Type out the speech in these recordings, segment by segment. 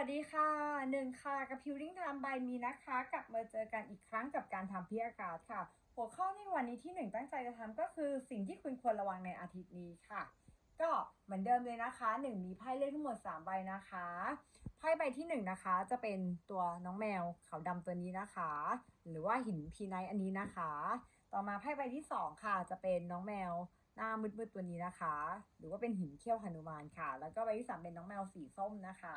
วัสดีค่ะหนึ่งค่ะกับพิวริงไทม์บายมีนะคะกลับมาเจอกันอีกครั้งกับการทำพิอากาศค่ะ หัวข้อในวันนี้ที่หนึ่งตั้งใจจะทำก็คือสิ่งที่คุณควรระวังในอาทิตย์นี้ค่ะ ก็เหมือนเดิมเลยนะคะหนึ่งมีไพ่เล่นทั้งหมด3ใบนะคะไพ่ใบที่หนึ่งนะคะจะเป็นตัวน้องแมวขาวดำตัวนี้นะคะ หรือว่าหินพีไนท์อันนี้นะคะ ต่อมาไพ่ใบที่สองค่ะจะเป็นน้องแมว หน้ามืดๆตัวนี้นะคะ หรือว่าเป็นหินเขี้ยวหนุมานค่ะ แล้วก็ใบที่สามเป็นน้องแมวสีส้มนะคะ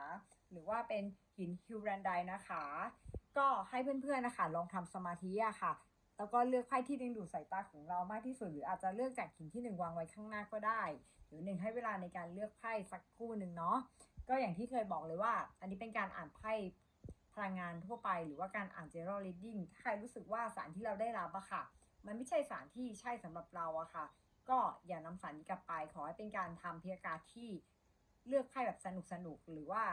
หรือว่าเป็นหินฮิวแรนไดนะคะ ก็ให้เพื่อนๆนะคะ ลองทำสมาธิอะค่ะแล้วก็เลือกไพ่ที่ดึงดูดสายตาของเรามากที่สุด หรืออาจจะเลือกจากหินที่หนึ่งวางไว้ข้างหน้าก็ได้ หรือหนึ่งให้เวลาในการเลือกไพ่สักครู่หนึ่งเนาะก็อย่างที่เคยบอกเลยว่า อันนี้เป็นการอ่านไพ่พลังงานทั่วไป หรือว่าการอ่าน general reading ถ้าใครรู้สึกว่าสารที่เราได้รับอะค่ะ มันไม่ใช่สารที่ใช่สำหรับเราอะค่ะ ก็อย่านำสารนี้กลับไป ขอให้เป็นการทำพิจารณาที่เลือกไพ่แบบสนุกสนุกหรือว่า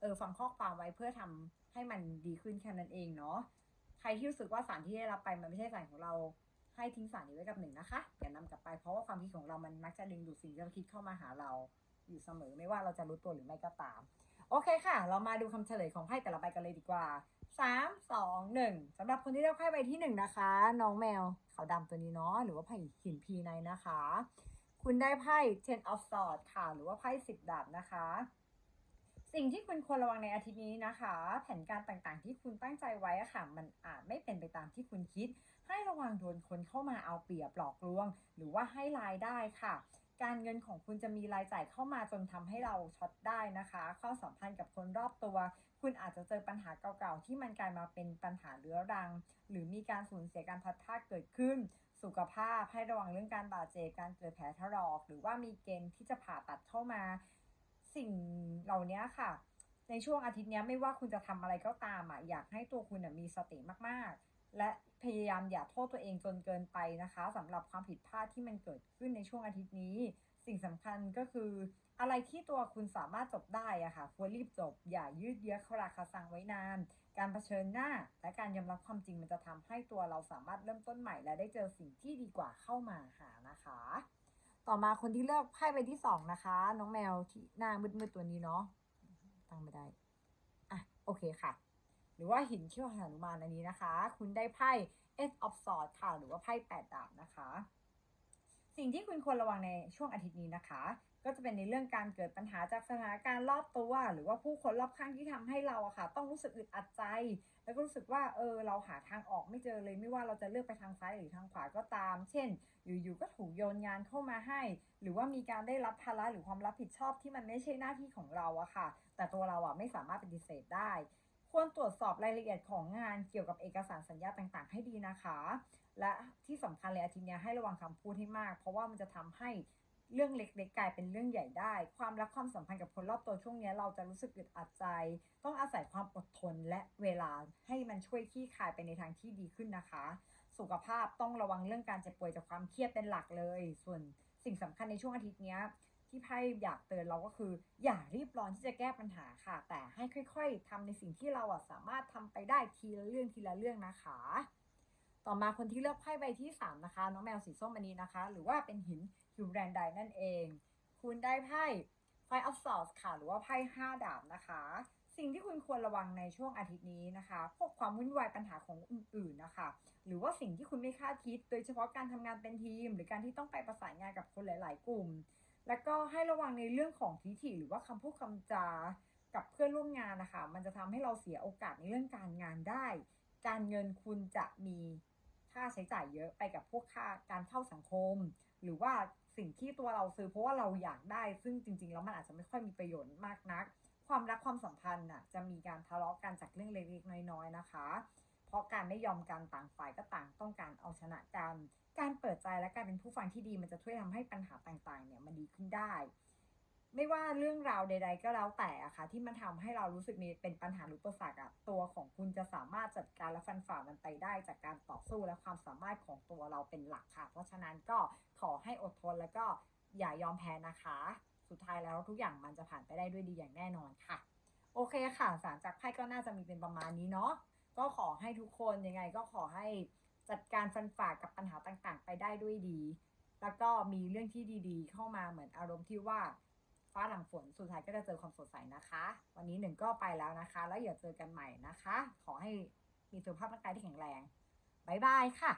เออฟังข้อความไว้เพื่อทำให้มันดีขึ้นแค่นั้นเองเนาะใครที่รู้สึกว่าสารที่ได้รับไปมันไม่ใช่สารของเราให้ทิ้งสารนี้ไว้กับหนึ่งนะคะอย่านำกลับไปเพราะว่าความคิดของเรามันมักจะดึงดูดสิ่งที่เราคิดเข้ามาหาเราอยู่เสมอไม่ว่าเราจะรู้ตัวหรือไม่ก็ตาม โอเคค่ะ เรามาดูคำเฉลยของไพ่แต่ละใบกันเลยดีกว่าสามสองหนึ่งสำหรับคนที่เลือกไพ่ใบที่หนึ่งนะคะ น้องแมวขาวดำตัวนี้เนาะหรือว่าไพ่หินพีไนนะคะ คุณได้ไพ่ ten of swords ค่ะ หรือว่าไพ่สิบดาบนะคะ สิ่งที่คุณควรระวังในอาทิตย์นี้นะคะ แผนการต่างๆที่คุณตั้งใจไว้ค่ะ มันอาจไม่เป็นไปตามที่คุณคิด ให้ระวังโดนคนเข้ามาเอาเปรียบหลอกลวง หรือว่าให้รายได้ค่ะ การเงินของคุณจะมีรายจ่ายเข้ามาจนทำให้เราช็อตได้นะคะ ข้อสัมพันธ์กับคนรอบตัว คุณอาจจะเจอปัญหาเก่าๆ ที่มันกลายมาเป็นปัญหาเรื้อรัง หรือมีการสูญเสียการพัดพาดเกิดขึ้น สุขภาพให้ระวังเรื่องการบาดเจ็บการเกิดแผลถลอก หรือว่ามีเกณฑ์ที่จะผ่าตัดเข้ามา สิ่งเหล่านี้ค่ะ ในช่วงอาทิตย์นี้ไม่ว่าคุณจะทำอะไรก็ตามอะอยากให้ตัวคุณน่ะมีสติมากๆ และพยายามอย่าโทษตัวเองจนเกินไปนะคะสำหรับความผิดพลาดที่มันเกิดขึ้นในช่วงอาทิตย์นี้ สิ่งสำคัญก็คือ อะไรที่ตัวคุณสามารถจบได้อะค่ะควรรีบจบ อย่ายืดเยื้อคราคาซังไว้นาน การเผชิญหน้า และการยอมรับความจริงมันจะทำให้ตัวเราสามารถเริ่มต้นใหม่ และได้เจอสิ่งที่ดีกว่าเข้ามาหานะคะ ต่อมาคนที่เลือกไพ่ใบที่สองนะคะ น้องแมวที่หน้ามืดๆตัวนี้เนาะตั้งไม่ได้อะโอเคค่ะ หรือว่าหินเขี้ยวหนุมานอันนี้นะคะ คุณได้ไพ่ Eight of Swords ค่ะ หรือว่าไพ่แปดดาบนะคะ สิ่งที่คุณควรระวังในช่วงอาทิตย์นี้นะคะ ก็จะเป็นในเรื่องการเกิดปัญหาจากสถานการณ์รอบตัว หรือว่าผู้คนรอบข้างที่ทำให้เราอะค่ะ ต้องรู้สึกอึดอัดใจ แล้วก็รู้สึกว่าเออเราหาทางออกไม่เจอเลยไม่ว่าเราจะเลือกไปทางซ้ายหรือทางขวาก็ตาม เช่น อยู่ๆก็ถูกโยนงานเข้ามาให้ หรือว่ามีการได้รับภาระหรือความรับผิดชอบที่มันไม่ใช่หน้าที่ของเราอะค่ะ แต่ตัวเราอะไม่สามารถปฏิเสธได้ ควรตรวจสอบรายละเอียดของงานเกี่ยวกับเอกสารสัญญาต่างๆ ให้ดีนะคะ และที่สำคัญเลยอาทิตย์นี้ให้ระวังคำพูดให้มาก เพราะว่ามันจะทำให้เรื่องเล็กๆกลายเป็นเรื่องใหญ่ได้ ความรักความสัมพันธ์กับคนรอบตัวช่วงนี้เราจะรู้สึกอึดอัดใจ ต้องอาศัยความอดทนและเวลาให้มันช่วยขี้คายไปในทางที่ดีขึ้นนะคะ สุขภาพต้องระวังเรื่องการเจ็บป่วยจากความเครียดเป็นหลักเลย ส่วนสิ่งสำคัญในช่วงอาทิตย์นี้ ที่ไพ่อยากเตือนเราก็คือ อย่ารีบร้อนที่จะแก้ปัญหาค่ะ แต่ให้ค่อย ๆทำในสิ่งที่เราอะสามารถทำไปได้ทีละเรื่องทีละเรื่องนะคะ ต่อมาคนที่เลือกไพ่ใบที่ 3 นะคะ น้องแมวสีส้มอันนี้นะคะ หรือว่าเป็นหินฮิวแรนไดนั่นเอง คุณได้ไพ่ไฟออฟซอสค่ะ หรือว่าไพ่ห้าดาบนะคะ สิ่งที่คุณควรระวังในช่วงอาทิตย์นี้นะคะ พวกความวุ่นวายปัญหาของอื่นๆนะคะ หรือว่าสิ่งที่คุณไม่คาดคิด โดยเฉพาะการทำงานเป็นทีม หรือการที่ต้องไปประสานงานกับคนหลาย ๆ กลุ่ม แล้วก็ให้ระวังในเรื่องของทิฐิหรือว่าคำพูดคำจา กับเพื่อนร่วมงานนะคะ มันจะทำให้เราเสียโอกาสในเรื่องการงานได้ การเงินคุณจะมีค่าใช้จ่ายเยอะไปกับพวกค่าการเข้าสังคม หรือว่าสิ่งที่ตัวเราซื้อเพราะว่าเราอยากได้ ซึ่งจริง ๆ แล้วมันอาจจะไม่ค่อยมีประโยชน์มากนัก ความรักความสัมพันธ์น่ะจะมีการทะเลาะกันจากเรื่องเล็กๆน้อยๆนะคะ ไม่ยอมกันต่างฝ่ายก็ต่างต้องการเอาชนะกัน การเปิดใจและการเป็นผู้ฟังที่ดี มันจะช่วยทำให้ปัญหาต่างๆ เนี่ยมันดีขึ้นได้ ไม่ว่าเรื่องราวใด ๆ ก็แล้วแต่อะค่ะ ที่มันทำให้เรารู้สึกมีเป็นปัญหาหรืออุปสรรคอะตัวของคุณจะสามารถจัดการและฟันฝ่ามันไปได้ จากการต่อสู้และความสามารถของตัวเราเป็นหลักค่ะ เพราะฉะนั้นก็ขอให้อดทนแล้วก็อย่ายอมแพ้นะคะ สุดท้ายแล้วทุกอย่างมันจะผ่านไปได้ด้วยดีอย่างแน่นอนค่ะ โอเคค่ะ สารจากไพ่ก็น่าจะมีเป็นประมาณนี้เนาะ ก็ขอให้ทุกคนยังไงก็ขอให้จัดการฟันฝ่ากับปัญหาต่างๆ ไปได้ด้วยดี แล้วก็มีเรื่องที่ดีๆ เข้ามาเหมือนอารมณ์ที่ว่าฟ้าหลังฝนสุดท้ายก็จะเจอความสดใสนะคะ วันนี้หนึ่งก็ไปแล้วนะคะ แล้วอย่าเจอกันใหม่นะคะ ขอให้มีสุขภาพร่างกายที่แข็งแรง บ๊ายบายค่ะ